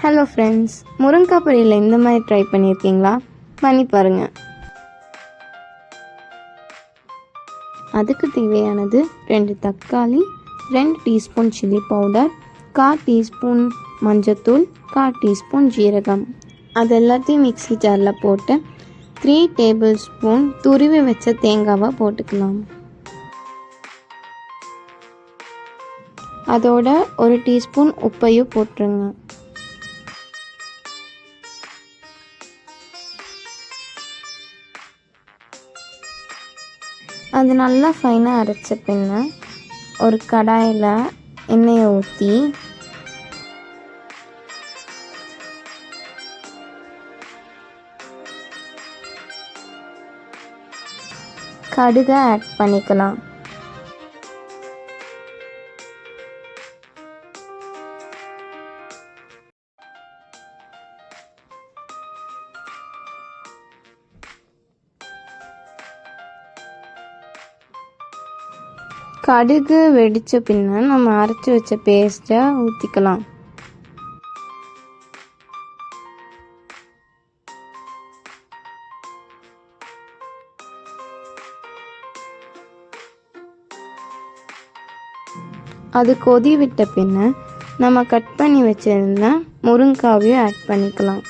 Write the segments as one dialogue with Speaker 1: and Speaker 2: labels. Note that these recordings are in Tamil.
Speaker 1: ஹலோ ஃப்ரெண்ட்ஸ் முருங்கைக்காய் பொரியலில் இந்த மாதிரி ட்ரை பண்ணியிருக்கீங்களா? பண்ணி பாருங்கள் அதுக்கு தேவையானது ரெண்டு தக்காளி ரெண்டு டீஸ்பூன் சில்லி பவுடர் கால் டீஸ்பூன் மஞ்சத்தூள் கால் டீஸ்பூன் ஜீரகம். அது எல்லாத்தையும் மிக்ஸி ஜாரில் போட்டு த்ரீ டேபிள் ஸ்பூன் துருவி வச்ச தேங்காவை போட்டுக்கலாம். அதோட ஒரு டீஸ்பூன் உப்பையும் போட்டுருங்க. அது நல்லா ஃபைனாக அரைச்ச பின்ன ஒரு கடாயில் எண்ணெயை ஊற்றி கடுகை ஆட் பண்ணிக்கலாம். கடுகு வெடித்த பின்ன நம்ம அரைச்சி வச்ச பேஸ்ட்டை ஊற்றிக்கலாம் அது கொதி விட்ட பின்ன நம்ம கட் பண்ணி வச்சிருந்த முருங்காவையும் ஆட் பண்ணிக்கலாம்.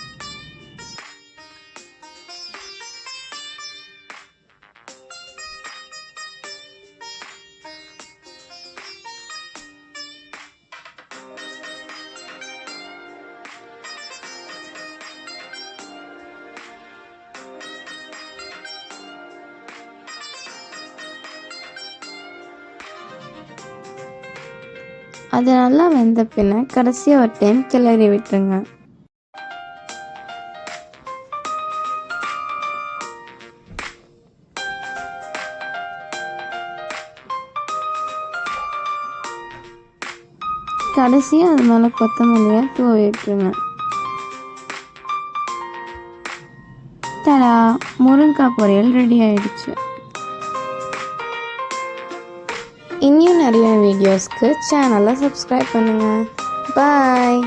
Speaker 1: அது நல்லா வெந்த பின்ன கடைசியாக ஒரு டைம் கிளறி விட்டுருங்க. கடைசியாக அது மேலே கொத்தமல்லியை தூவி விட்டுருங்க. தடா முருங்காய் பொரியல் ரெடி ஆயிடுச்சு. இன்னும் நிறைய வீடியோஸ்க்கு சேனலை சப்ஸ்கிரைப் பண்ணுங்கள் பாய்